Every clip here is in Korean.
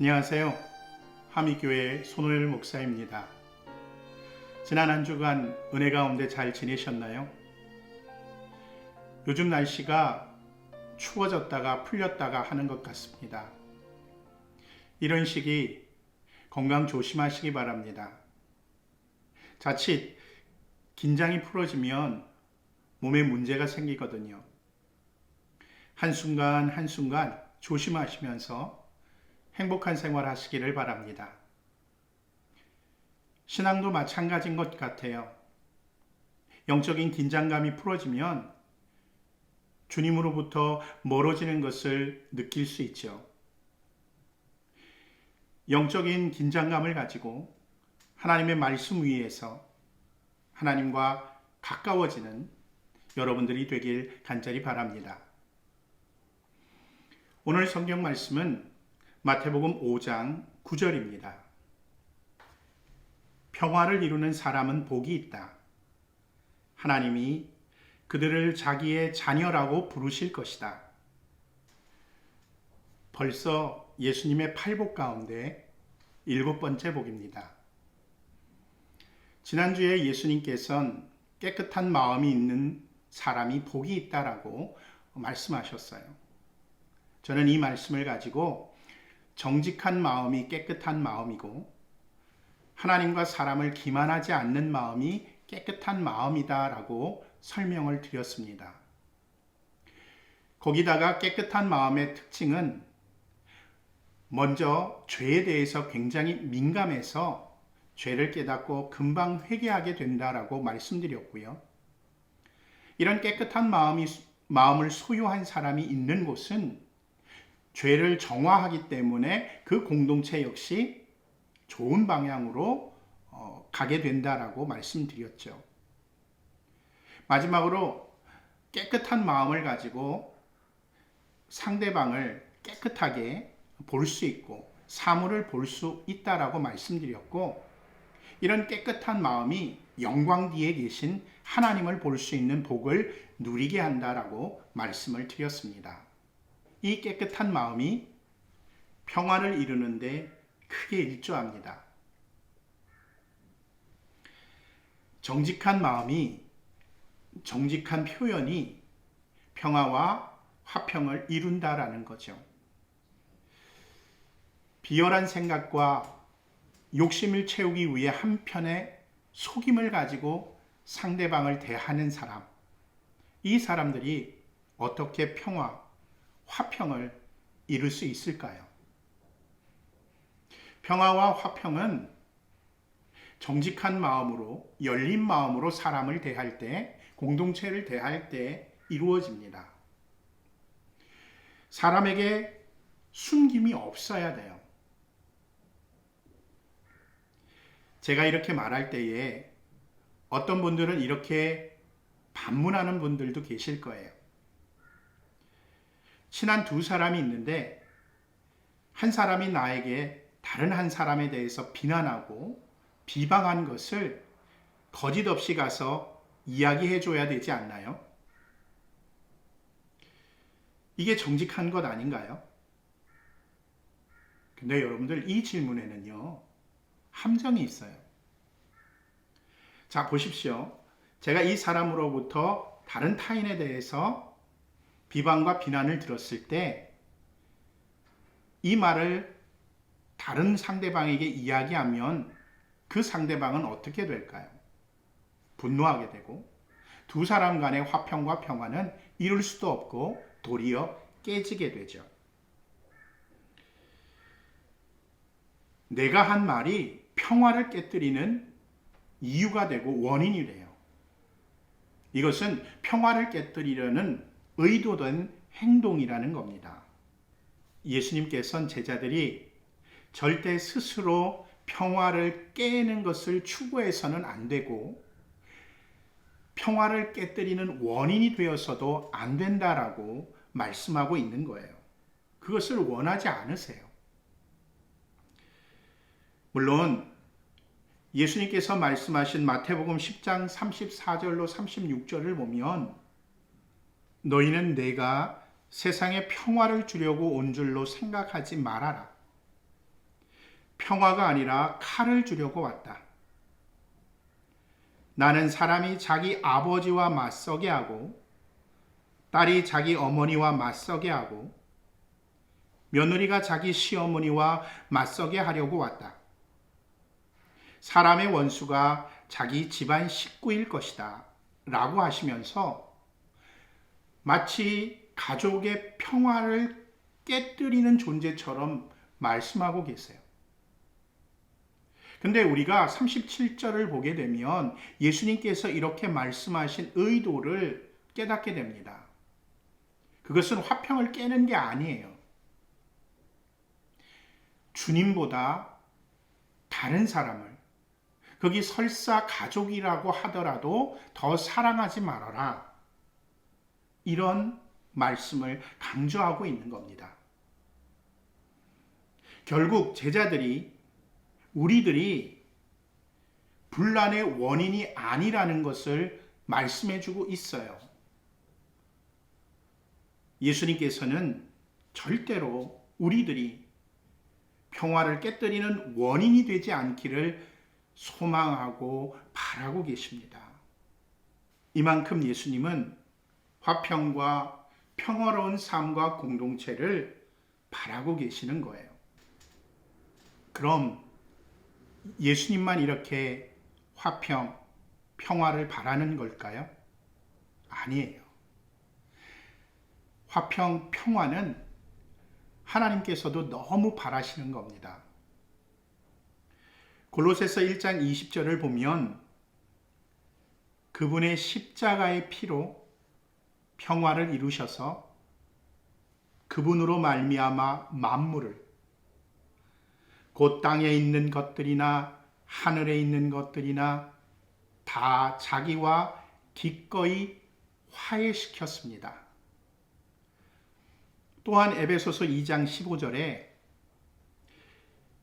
안녕하세요. 하미교회 손호일 목사입니다. 지난 한 주간 은혜 가운데 잘 지내셨나요? 요즘 날씨가 추워졌다가 풀렸다가 하는 것 같습니다. 이런 시기 건강 조심하시기 바랍니다. 자칫 긴장이 풀어지면 몸에 문제가 생기거든요. 한순간 한순간 조심하시면서 행복한 생활 하시기를 바랍니다. 신앙도 마찬가지인 것 같아요. 영적인 긴장감이 풀어지면 주님으로부터 멀어지는 것을 느낄 수 있죠. 영적인 긴장감을 가지고 하나님의 말씀 위에서 하나님과 가까워지는 여러분들이 되길 간절히 바랍니다. 오늘 성경 말씀은 마태복음 5장 9절입니다. 평화를 이루는 사람은 복이 있다. 하나님이 그들을 자기의 자녀라고 부르실 것이다. 벌써 예수님의 팔복 가운데 일곱 번째 복입니다. 지난주에 예수님께서는 깨끗한 마음이 있는 사람이 복이 있다라고 말씀하셨어요. 저는 이 말씀을 가지고 정직한 마음이 깨끗한 마음이고 하나님과 사람을 기만하지 않는 마음이 깨끗한 마음이다라고 설명을 드렸습니다. 거기다가 깨끗한 마음의 특징은 먼저 죄에 대해서 굉장히 민감해서 죄를 깨닫고 금방 회개하게 된다라고 말씀드렸고요. 이런 깨끗한 마음이 마음을 소유한 사람이 있는 곳은 죄를 정화하기 때문에 그 공동체 역시 좋은 방향으로 어, 가게 된다라고 말씀드렸죠. 마지막으로 깨끗한 마음을 가지고 상대방을 깨끗하게 볼 수 있고 사물을 볼 수 있다라고 말씀드렸고 이런 깨끗한 마음이 영광 뒤에 계신 하나님을 볼 수 있는 복을 누리게 한다라고 말씀을 드렸습니다. 이 깨끗한 마음이 평화를 이루는데 크게 일조합니다. 정직한 마음이 정직한 표현이 평화와 화평을 이룬다라는 거죠. 비열한 생각과 욕심을 채우기 위해 한편의 속임을 가지고 상대방을 대하는 사람. 이 사람들이 어떻게 평화, 화평을 이룰 수 있을까요? 평화와 화평은 정직한 마음으로, 열린 마음으로 사람을 대할 때, 공동체를 대할 때 이루어집니다. 사람에게 숨김이 없어야 돼요. 제가 이렇게 말할 때에 어떤 분들은 이렇게 반문하는 분들도 계실 거예요. 친한 두 사람이 있는데 한 사람이 나에게 다른 한 사람에 대해서 비난하고 비방한 것을 거짓 없이 가서 이야기해 줘야 되지 않나요? 이게 정직한 것 아닌가요? 근데 여러분들 이 질문에는요, 함정이 있어요. 자, 보십시오. 제가 이 사람으로부터 다른 타인에 대해서 비방과 비난을 들었을 때 이 말을 다른 상대방에게 이야기하면 그 상대방은 어떻게 될까요? 분노하게 되고 두 사람 간의 화평과 평화는 이룰 수도 없고 도리어 깨지게 되죠. 내가 한 말이 평화를 깨뜨리는 이유가 되고 원인이 돼요. 이것은 평화를 깨뜨리려는 의도된 행동이라는 겁니다. 예수님께서는 제자들이 절대 스스로 평화를 깨는 것을 추구해서는 안 되고 평화를 깨뜨리는 원인이 되어서도 안 된다라고 말씀하고 있는 거예요. 그것을 원하지 않으세요. 물론 예수님께서 말씀하신 마태복음 10장 34절로 36절을 보면 너희는 내가 세상에 평화를 주려고 온 줄로 생각하지 말아라. 평화가 아니라 칼을 주려고 왔다. 나는 사람이 자기 아버지와 맞서게 하고 딸이 자기 어머니와 맞서게 하고 며느리가 자기 시어머니와 맞서게 하려고 왔다. 사람의 원수가 자기 집안 식구일 것이다. 라고 하시면서 마치 가족의 평화를 깨뜨리는 존재처럼 말씀하고 계세요. 근데 우리가 37절을 보게 되면 예수님께서 이렇게 말씀하신 의도를 깨닫게 됩니다. 그것은 화평을 깨는 게 아니에요. 주님보다 다른 사람을 거기 설사 가족이라고 하더라도 더 사랑하지 말아라. 이런 말씀을 강조하고 있는 겁니다. 결국 제자들이 우리들이 분란의 원인이 아니라는 것을 말씀해 주고 있어요. 예수님께서는 절대로 우리들이 평화를 깨뜨리는 원인이 되지 않기를 소망하고 바라고 계십니다. 이만큼 예수님은 화평과 평화로운 삶과 공동체를 바라고 계시는 거예요. 그럼 예수님만 이렇게 화평, 평화를 바라는 걸까요? 아니에요. 화평, 평화는 하나님께서도 너무 바라시는 겁니다. 골로새서 1장 20절을 보면 그분의 십자가의 피로 평화를 이루셔서 그분으로 말미암아 만물을 곧 땅에 있는 것들이나 하늘에 있는 것들이나 다 자기와 기꺼이 화해시켰습니다. 또한 에베소서 2장 15절에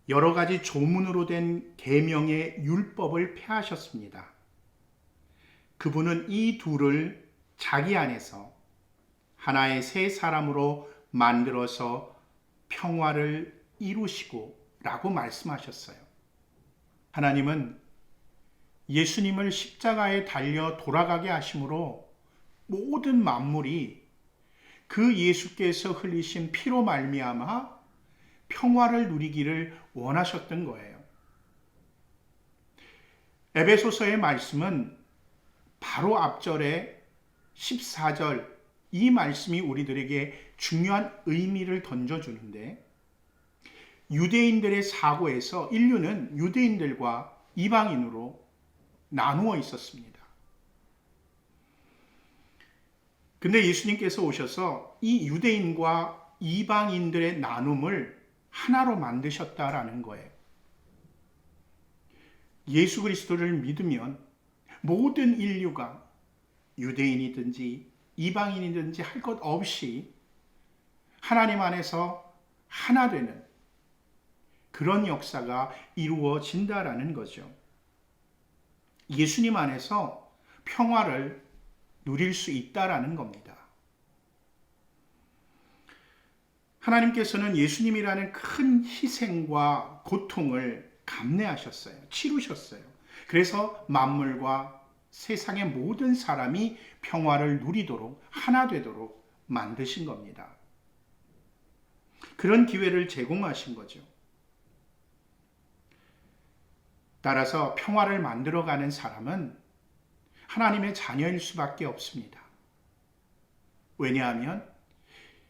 여러 가지 조문으로 된 계명의 율법을 폐하셨습니다. 그분은 이 둘을 자기 안에서 하나의 새 사람으로 만들어서 평화를 이루시고 라고 말씀하셨어요. 하나님은 예수님을 십자가에 달려 돌아가게 하심으로 모든 만물이 그 예수께서 흘리신 피로 말미암아 평화를 누리기를 원하셨던 거예요. 에베소서의 말씀은 바로 앞절에 14절 이 말씀이 우리들에게 중요한 의미를 던져주는데 유대인들의 사고에서 인류는 유대인들과 이방인으로 나누어 있었습니다. 근데 예수님께서 오셔서 이 유대인과 이방인들의 나눔을 하나로 만드셨다라는 거예요. 예수 그리스도를 믿으면 모든 인류가 유대인이든지 이방인이든지 할 것 없이 하나님 안에서 하나 되는 그런 역사가 이루어진다라는 거죠. 예수님 안에서 평화를 누릴 수 있다라는 겁니다. 하나님께서는 예수님이라는 큰 희생과 고통을 감내하셨어요. 치루셨어요. 그래서 만물과 세상의 모든 사람이 평화를 누리도록 하나 되도록 만드신 겁니다. 그런 기회를 제공하신 거죠. 따라서 평화를 만들어가는 사람은 하나님의 자녀일 수밖에 없습니다. 왜냐하면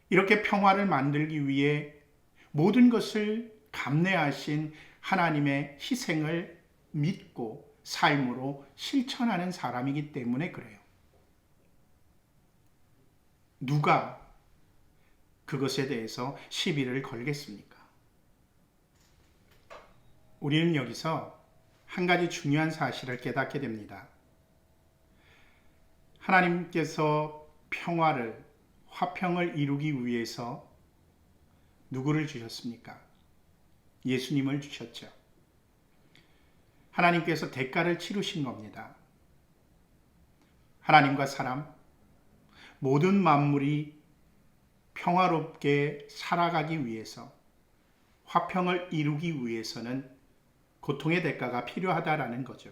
이렇게 평화를 만들기 위해 모든 것을 감내하신 하나님의 희생을 믿고 삶으로 실천하는 사람이기 때문에 그래요. 누가 그것에 대해서 시비를 걸겠습니까? 우리는 여기서 한 가지 중요한 사실을 깨닫게 됩니다. 하나님께서 평화를 화평을 이루기 위해서 누구를 주셨습니까? 예수님을 주셨죠. 하나님께서 대가를 치르신 겁니다. 하나님과 사람, 모든 만물이 평화롭게 살아가기 위해서 화평을 이루기 위해서는 고통의 대가가 필요하다라는 거죠.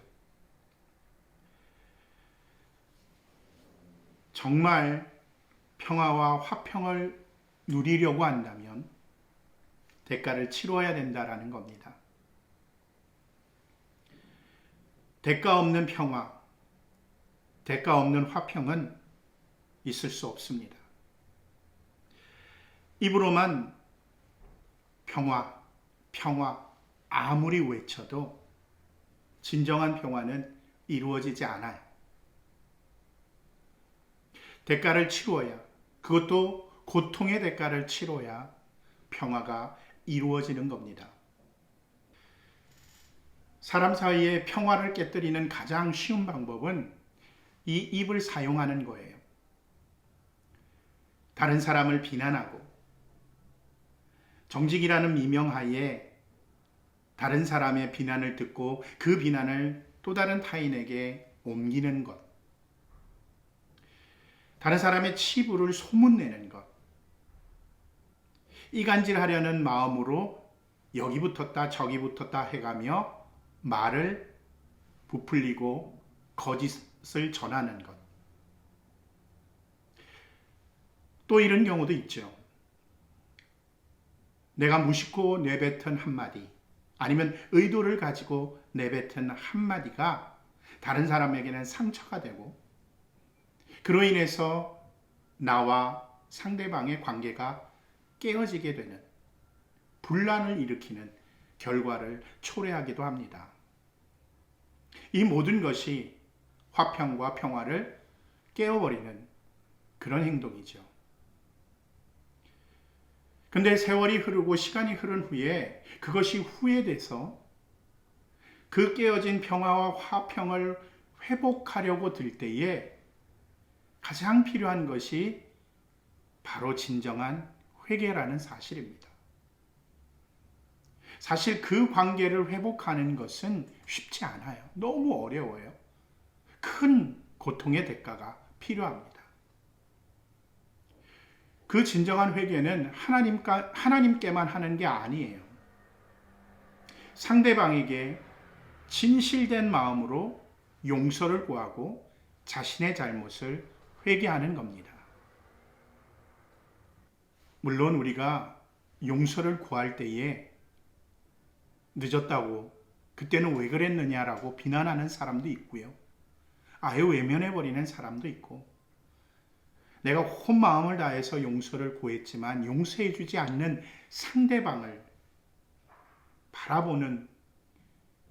정말 평화와 화평을 누리려고 한다면 대가를 치러야 된다라는 겁니다. 대가 없는 평화, 대가 없는 화평은 있을 수 없습니다. 입으로만 평화, 평화 아무리 외쳐도 진정한 평화는 이루어지지 않아요. 대가를 치루어야 그것도 고통의 대가를 치러야 평화가 이루어지는 겁니다. 사람 사이에 평화를 깨뜨리는 가장 쉬운 방법은 이 입을 사용하는 거예요. 다른 사람을 비난하고 정직이라는 미명하에 다른 사람의 비난을 듣고 그 비난을 또 다른 타인에게 옮기는 것. 다른 사람의 치부를 소문내는 것. 이간질하려는 마음으로 여기 붙었다 저기 붙었다 해가며 말을 부풀리고 거짓을 전하는 것. 또 이런 경우도 있죠. 내가 무심코 내뱉은 한마디, 아니면 의도를 가지고 내뱉은 한마디가 다른 사람에게는 상처가 되고, 그로 인해서 나와 상대방의 관계가 깨어지게 되는 분란을 일으키는 결과를 초래하기도 합니다. 이 모든 것이 화평과 평화를 깨어버리는 그런 행동이죠. 근데 세월이 흐르고 시간이 흐른 후에 그것이 후회돼서 그 깨어진 평화와 화평을 회복하려고 들 때에 가장 필요한 것이 바로 진정한 회개라는 사실입니다. 사실 그 관계를 회복하는 것은 쉽지 않아요. 너무 어려워요. 큰 고통의 대가가 필요합니다. 그 진정한 회개는 하나님과, 하나님께만 하는 게 아니에요. 상대방에게 진실된 마음으로 용서를 구하고 자신의 잘못을 회개하는 겁니다. 물론 우리가 용서를 구할 때에 늦었다고 그때는 왜 그랬느냐라고 비난하는 사람도 있고요. 아예 외면해버리는 사람도 있고 내가 혼 마음을 다해서 용서를 구했지만 용서해주지 않는 상대방을 바라보는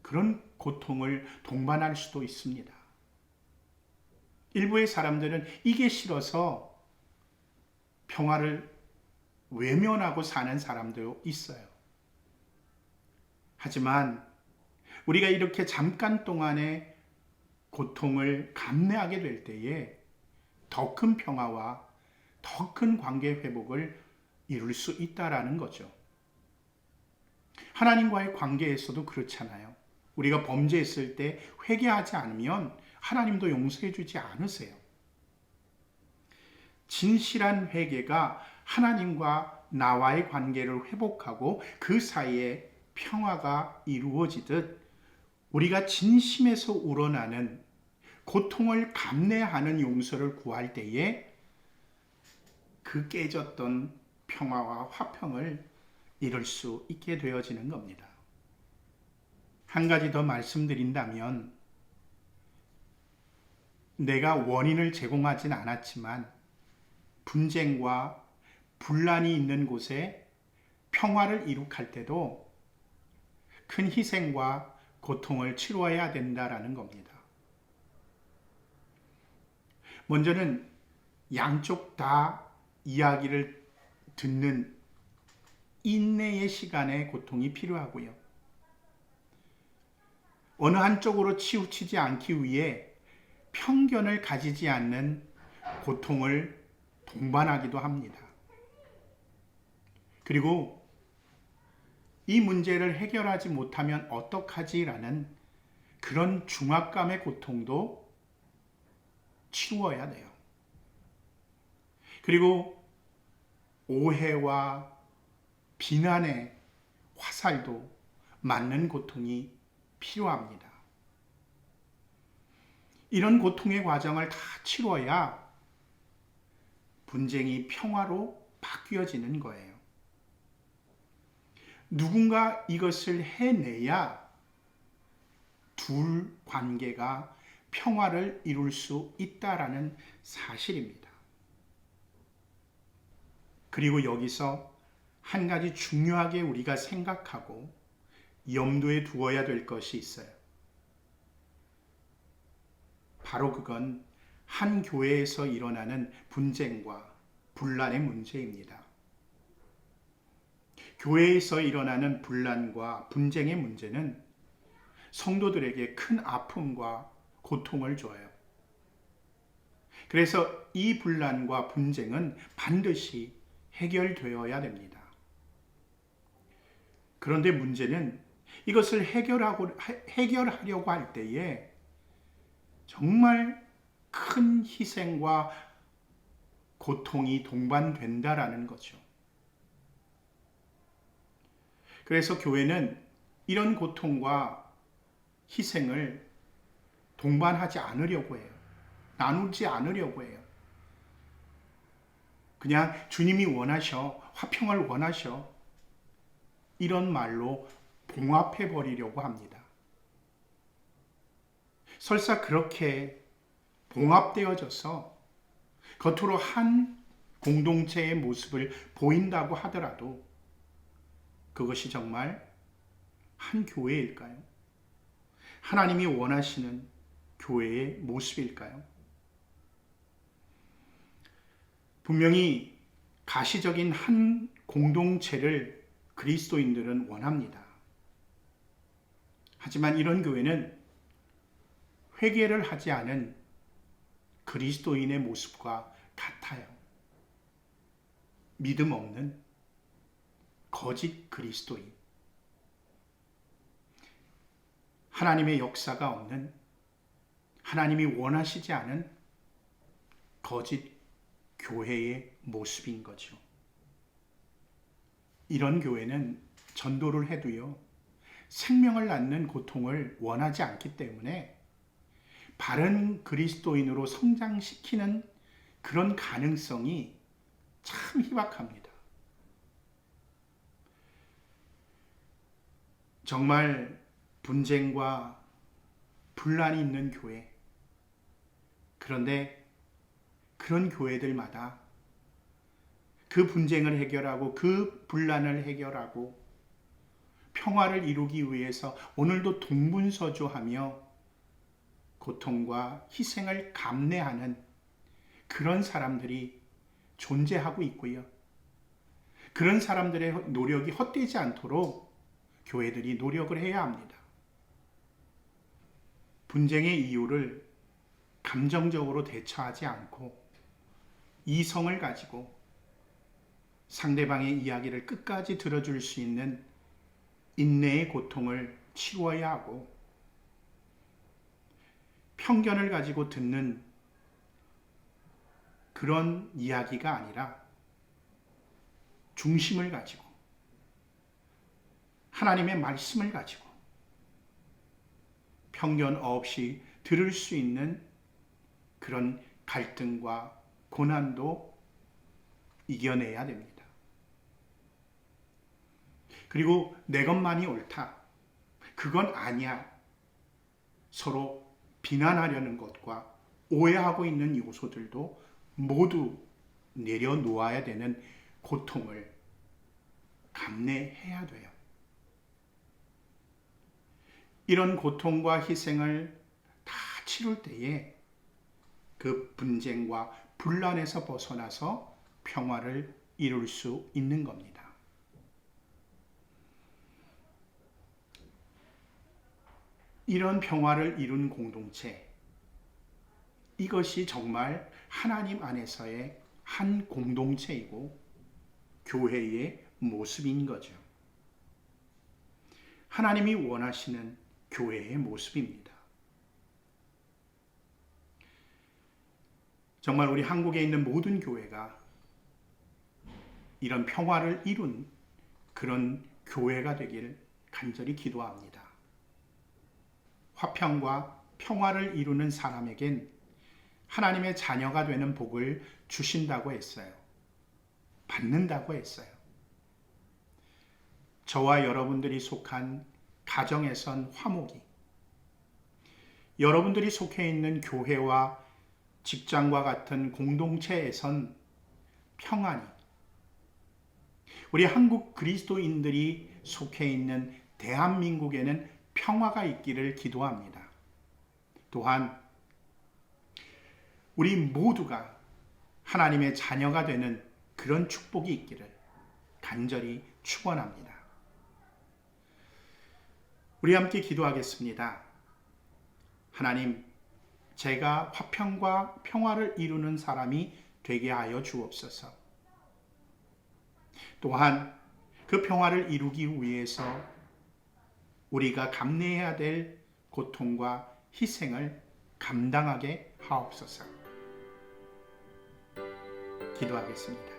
그런 고통을 동반할 수도 있습니다. 일부의 사람들은 이게 싫어서 평화를 외면하고 사는 사람도 있어요. 하지만 우리가 이렇게 잠깐 동안의 고통을 감내하게 될 때에 더 큰 평화와 더 큰 관계 회복을 이룰 수 있다라는 거죠. 하나님과의 관계에서도 그렇잖아요. 우리가 범죄했을 때 회개하지 않으면 하나님도 용서해 주지 않으세요. 진실한 회개가 하나님과 나와의 관계를 회복하고 그 사이에 평화가 이루어지듯 우리가 진심에서 우러나는 고통을 감내하는 용서를 구할 때에 그 깨졌던 평화와 화평을 이룰 수 있게 되어지는 겁니다. 한 가지 더 말씀드린다면 내가 원인을 제공하진 않았지만 분쟁과 분란이 있는 곳에 평화를 이룩할 때도 큰 희생과 고통을 치루어야 된다라는 겁니다. 먼저는 양쪽 다 이야기를 듣는 인내의 시간에 고통이 필요하고요. 어느 한쪽으로 치우치지 않기 위해 편견을 가지지 않는 고통을 동반하기도 합니다. 그리고 이 문제를 해결하지 못하면 어떡하지라는 그런 중압감의 고통도 치루어야 돼요. 그리고 오해와 비난의 화살도 맞는 고통이 필요합니다. 이런 고통의 과정을 다 치러야 분쟁이 평화로 바뀌어지는 거예요. 누군가 이것을 해내야 둘 관계가 평화를 이룰 수 있다라는 사실입니다. 그리고 여기서 한 가지 중요하게 우리가 생각하고 염두에 두어야 될 것이 있어요. 바로 그건 한 교회에서 일어나는 분쟁과 분란의 문제입니다. 교회에서 일어나는 분란과 분쟁의 문제는 성도들에게 큰 아픔과 고통을 줘요. 그래서 이 분란과 분쟁은 반드시 해결되어야 됩니다. 그런데 문제는 이것을 해결하고, 해결하려고 할 때에 정말 큰 희생과 고통이 동반된다라는 거죠. 그래서 교회는 이런 고통과 희생을 동반하지 않으려고 해요. 나누지 않으려고 해요. 그냥 주님이 원하셔, 화평을 원하셔. 이런 말로 봉합해 버리려고 합니다. 설사 그렇게 봉합되어져서 겉으로 한 공동체의 모습을 보인다고 하더라도 그것이 정말 한 교회일까요? 하나님이 원하시는 교회의 모습일까요? 분명히 가시적인 한 공동체를 그리스도인들은 원합니다. 하지만 이런 교회는 회개를 하지 않은 그리스도인의 모습과 같아요. 믿음 없는 거짓 그리스도인. 하나님의 역사가 없는 하나님이 원하시지 않은 거짓 교회의 모습인 거죠. 이런 교회는 전도를 해도요, 생명을 낳는 고통을 원하지 않기 때문에 바른 그리스도인으로 성장시키는 그런 가능성이 참 희박합니다. 정말 분쟁과 분란이 있는 교회. 그런데 그런 교회들마다 그 분쟁을 해결하고 그 분란을 해결하고 평화를 이루기 위해서 오늘도 동분서주하며 고통과 희생을 감내하는 그런 사람들이 존재하고 있고요. 그런 사람들의 노력이 헛되지 않도록 교회들이 노력을 해야 합니다. 분쟁의 이유를 감정적으로 대처하지 않고 이성을 가지고 상대방의 이야기를 끝까지 들어줄 수 있는 인내의 고통을 치워야 하고 편견을 가지고 듣는 그런 이야기가 아니라 중심을 가지고 하나님의 말씀을 가지고 편견 없이 들을 수 있는 그런 갈등과 고난도 이겨내야 됩니다. 그리고 내 것만이 옳다. 그건 아니야. 서로 비난하려는 것과 오해하고 있는 요소들도 모두 내려놓아야 되는 고통을 감내해야 돼요. 이런 고통과 희생을 다 치룰 때에 그 분쟁과 분란에서 벗어나서 평화를 이룰 수 있는 겁니다. 이런 평화를 이룬 공동체, 이것이 정말 하나님 안에서의 한 공동체이고 교회의 모습인 거죠. 하나님이 원하시는 교회의 모습입니다. 정말 우리 한국에 있는 모든 교회가 이런 평화를 이룬 그런 교회가 되길 간절히 기도합니다. 화평과 평화를 이루는 사람에겐 하나님의 자녀가 되는 복을 주신다고 했어요. 받는다고 했어요. 저와 여러분들이 속한 가정에선 화목이, 여러분들이 속해 있는 교회와 직장과 같은 공동체에선 평안이, 우리 한국 그리스도인들이 속해 있는 대한민국에는 평화가 있기를 기도합니다. 또한 우리 모두가 하나님의 자녀가 되는 그런 축복이 있기를 간절히 축원합니다. 우리 함께 기도하겠습니다. 하나님, 제가 화평과 평화를 이루는 사람이 되게 하여 주옵소서. 또한 그 평화를 이루기 위해서 우리가 감내해야 될 고통과 희생을 감당하게 하옵소서. 기도하겠습니다.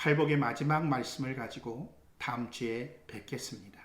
팔복의 마지막 말씀을 가지고 다음 주에 뵙겠습니다.